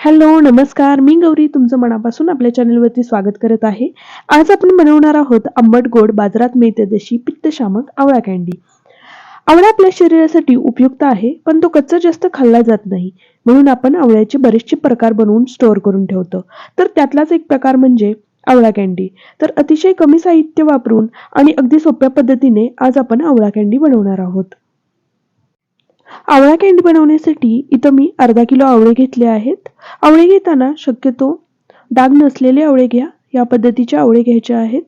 Hello नमस्कार. मी गौरी तुमचं मनापासून आपल्या चॅनलवरती स्वागत करत आहे. आज आपण बनवणार आहोत आंबट गोड बाजारात मिळते तशी पित्तशामक आवळा कँडी आवळा आपल्या शरीरासाठी उपयुक्त आहे पण तो कच्चा जास्त खाल्ला जात नाही. म्हणून आपण आवळ्याचे बरेचसे प्रकार बनवून स्टोअर करून ठेवतो. तर त्यातलाच एक प्रकार म्हणजे आवळा कँडी तर अतिशय कमी साहित्य वापरून आणि अगदी सोप्या पद्धतीने आज आपण आवळा कँडी बनवणार आहोत. आवळा कँडी बनवण्यासाठी इथं मी अर्धा किलो आवळे घेतले आहेत. आवळे घेताना शक्यतो डाग नसलेले आवळे घ्या. या पद्धतीचे आवळे घ्यायचे आहेत.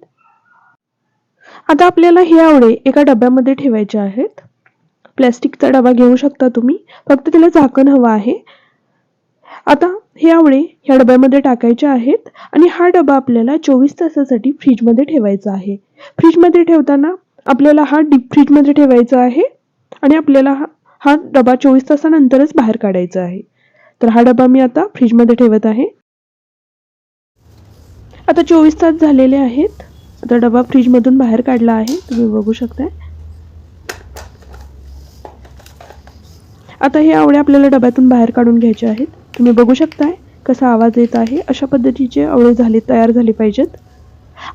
आता आपल्याला हे आवळे एका डब्यामध्ये ठेवायचे आहेत. प्लॅस्टिकचा डबा घेऊ शकता तुम्ही. फक्त त्याला झाकण हवं आहे. आता हे आवळे ह्या डब्यामध्ये टाकायचे आहेत आणि हा डबा आपल्याला चोवीस तासासाठी फ्रीजमध्ये ठेवायचा आहे. फ्रीजमध्ये ठेवताना आपल्याला हा डीप फ्रीजमध्ये ठेवायचा आहे आणि आपल्याला हा हा डबा चोवीस तासानंतरच बाहेर काढायचा आहे. तर हा डबा मी आता फ्रीजमध्ये ठेवत आहे. आता चोवीस तास झालेले आहेत. आता डबा फ्रीजमधून बाहेर काढला आहे. तुम्ही बघू शकताय. आता हे आवळे आपल्याला डब्यातून बाहेर काढून घ्यायचे आहेत. तुम्ही बघू शकताय कसा आवाज येत आहे. अशा पद्धतीचे आवळे झाले तयार झाले पाहिजेत.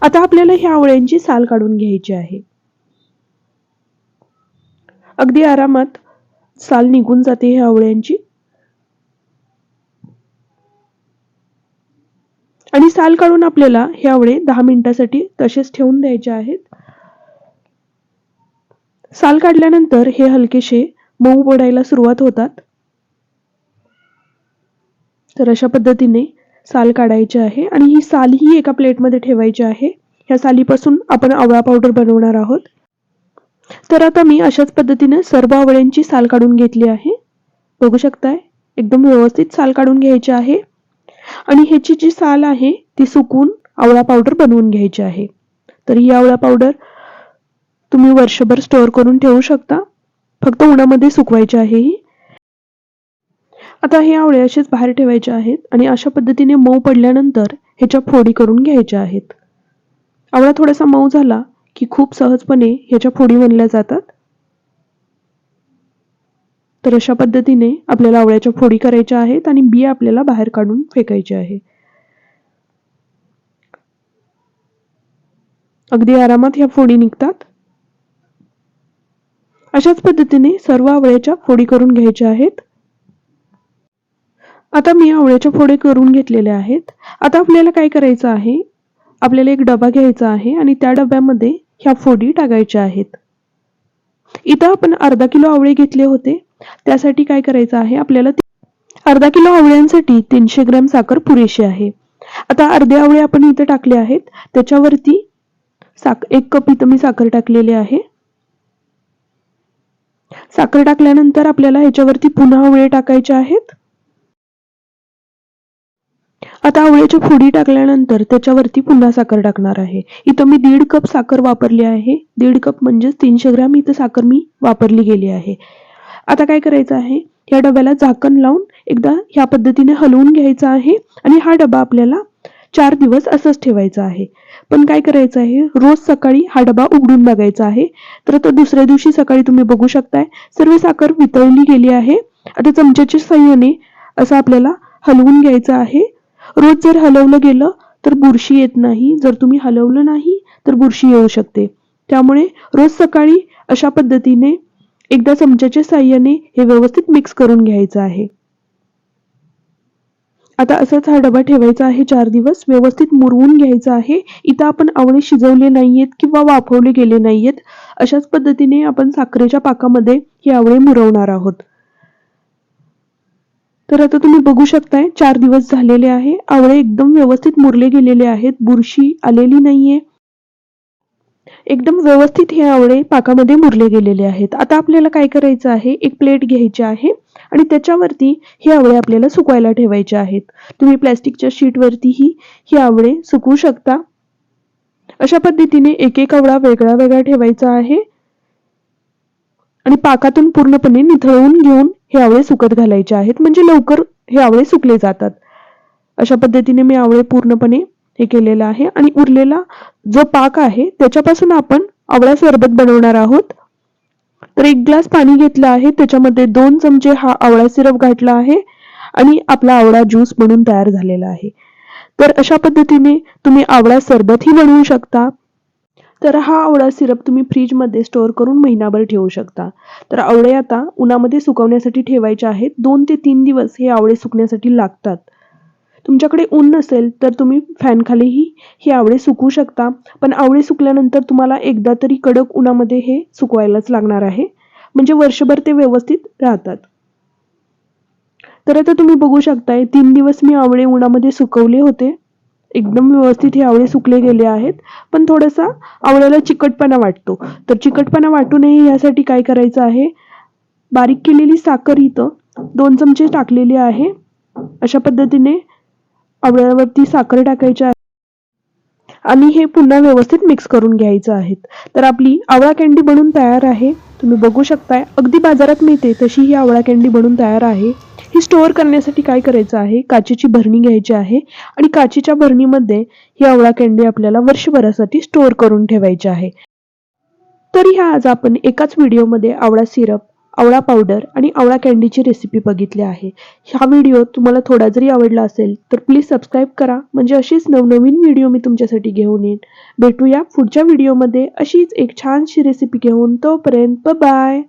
आता आपल्याला ह्या आवळ्यांची साल काढून घ्यायची आहे. अगदी आरामात साल निघून जाते ह्या आवळ्यांची. आणि साल काढून आपल्याला हे आवळे दहा मिनिटासाठी तसेच ठेवून द्यायचे आहेत. साल काढल्यानंतर हे हलकेसे मऊ पडायला सुरुवात होतात. तर अशा पद्धतीने साल काढायचे आहे आणि ही साल ही एका प्लेटमध्ये ठेवायची आहे. ह्या सालीपासून आपण आवळा पावडर बनवणार आहोत. तर आता मी अशाच पद्धतीने सर्व आवळ्यांची साल काढून घेतली आहे. बघू शकताय एकदम व्यवस्थित साल काढून घ्यायची आहे. आणि ह्याची जी साल आहे ती सुकून आवळा पावडर बनवून घ्यायची आहे. तर ही आवळा पावडर तुम्ही वर्षभर स्टोअर करून ठेवू शकता. फक्त उन्हामध्ये सुकवायची आहे ही. आता हे आवळे असेच बाहेर ठेवायचे आहेत आणि अशा पद्धतीने मऊ पडल्यानंतर ह्याच्या फोडी करून घ्यायच्या आहेत. आवळा थोडासा मऊ झाला की खूप सहजपणे ह्याच्या फोडी बनल्या जातात. तर अशा पद्धतीने आपल्याला आवळ्याच्या फोडी करायच्या आहेत आणि बिया आपल्याला बाहेर काढून फेकायचे आहे. अगदी आरामात ह्या फोडी निघतात. अशाच पद्धतीने सर्व आवळ्याच्या फोडी करून घ्यायच्या आहेत. आता मी आवळ्याच्या फोडी करून घेतलेल्या आहेत. आता आपल्याला काय करायचं आहे? आपल्याला एक डबा घ्यायचा आहे आणि त्या डब्यामध्ये ह्या फोडी टाकायच्या आहेत. इथं आपण अर्धा किलो आवळे घेतले होते. त्यासाठी काय करायचं आहे? आपल्याला अर्धा किलो आवळ्यांसाठी तीनशे ग्रॅम साखर पुरेशी आहे. आता अर्धे आवळे आपण इथे टाकले आहेत. त्याच्यावरती साख एक कप इथं मी साखर टाकलेली आहे. साखर टाकल्यानंतर आपल्याला ह्याच्यावरती पुन्हा आवळे टाकायचे आहेत. आता आवळ्याच्या फोडी टाकल्यानंतर त्याच्यावरती पुन्हा साखर टाकणार आहे. इथं मी दीड कप साखर वापरली आहे. दीड कप म्हणजेच तीनशे ग्रॅम इथं साखर मी वापरली गेली आहे. आता काय करायचं आहे? या डब्याला झाकण लावून एकदा ह्या पद्धतीने हलवून घ्यायचा आहे आणि हा डबा आपल्याला चार दिवस असंच ठेवायचा आहे. पण काय करायचं आहे? रोज सकाळी हा डबा उघडून बघायचा आहे. तर तो दुसऱ्या दिवशी सकाळी तुम्ही बघू शकताय सर्व साखर वितळली गेली आहे. आता चमच्याच्या सहाय्याने असं आपल्याला हलवून घ्यायचं आहे. रोज जर हलवलं गेलं तर बुरशी येत नाही. जर तुम्ही हलवलं नाही तर बुरशी येऊ शकते. त्यामुळे रोज सकाळी अशा पद्धतीने एकदा चमच्याच्या साह्याने हे व्यवस्थित मिक्स करून घ्यायचं आहे. आता असाच हा डबा ठेवायचा आहे चार दिवस. व्यवस्थित मुरवून घ्यायचा आहे. इथं आपण आवळे शिजवले नाहीयेत किंवा वाफवले गेले नाहीयेत. अशाच पद्धतीने आपण साखरेच्या पाकामध्ये हे आवळे मुरवणार आहोत. तर आता तुम्ही बघू शकताय चार दिवस झालेले आहे. आवळे एकदम व्यवस्थित मुरले गेलेले आहेत. बुरशी आलेली नाहीये. एकदम व्यवस्थित हे आवळे पाकामध्ये मुरले गेलेले आहेत. आता आपल्याला काय करायचं आहे? एक प्लेट घ्यायची आहे आणि त्याच्यावरती हे आवळे आपल्याला सुकवायला ठेवायचे आहेत. तुम्ही प्लॅस्टिकच्या शीटवरतीही हे आवळे सुकवू शकता. अशा पद्धतीने एक एक आवळा वेगळा वेगळा ठेवायचा आहे. आणि पाकातून पूर्णपणे निथळवून घेऊन हे आवळे सुकत घालायचे आहेत. म्हणजे लवकर हे आवळे सुकले जातात. अशा पद्धतीने मी आवळे पूर्णपणे हे केलेलं आहे. आणि उरलेला जो पाक आहे त्याच्यापासून आपण आवळा सरबत बनवणार आहोत. तर एक ग्लास पाणी घेतलं आहे. त्याच्यामध्ये दोन चमचे हा आवळा सिरप घातला आहे. आणि आपला आवळा ज्यूस बनून तयार झालेला आहे. तर अशा पद्धतीने तुम्ही आवळा सरबतही बनवू शकता. तर हा आवळा सिरप तुम्ही फ्रीजमध्ये स्टोअर करून महिनाभर ठेवू शकता. तर आवळे आता उन्हामध्ये सुकवण्यासाठी ठेवायचे आहेत. दोन ते तीन दिवस हे आवळे सुकण्यासाठी लागतात. तुमच्याकडे ऊन नसेल तर तुम्ही फॅनखालीही हे आवळे सुकवू शकता. पण आवळे सुकल्यानंतर तुम्हाला एकदा तरी कडक उन्हामध्ये हे सुकवायलाच लागणार आहे. म्हणजे वर्षभर ते व्यवस्थित राहतात. तर आता तुम्ही बघू शकताय तीन दिवस मी आवळे उन्हामध्ये सुकवले होते. एकदम व्यवस्थित हे आवळे सुकले गेले आहेत. पण थोडासा आवळ्याला चिकटपणा वाटतो. तर चिकटपणा वाटू नये यासाठी काय करायचं आहे? बारीक केलेली साखर इथं दोन चमचे टाकलेली आहे. अशा पद्धतीने आवळ्यावरती साखर टाकायची आहे. आणि हे पुन्हा व्यवस्थित मिक्स करून घ्यायचं आहे तर आपली आवळा कँडी बनून तयार आहे. तुम्ही बघू शकताय अगदी बाजारात मिळते तशी ही आवळा कँडी बनून तयार आहे. ही स्टोअर करण्यासाठी काय करायचं आहे? काचेची भरणी घ्यायची आहे आणि काचेच्या भरणीमध्ये ही आवळा कँडी आपल्याला वर्षभरासाठी स्टोअर करून ठेवायची आहे. तरी ह्या आज आपण एकाच व्हिडिओमध्ये आवळा सिरप आवळा पावडर आणि आवळा कँडीची रेसिपी बघितली आहे. हा व्हिडिओ तुम्हाला थोडा जरी आवडला असेल तर प्लीज सबस्क्राईब करा. म्हणजे अशीच नवनवीन व्हिडिओ मी तुमच्यासाठी घेऊन येईन. भेटूया पुढच्या व्हिडिओमध्ये. अशीच एक छानशी रेसिपी घेऊन तोपर्यंत बाय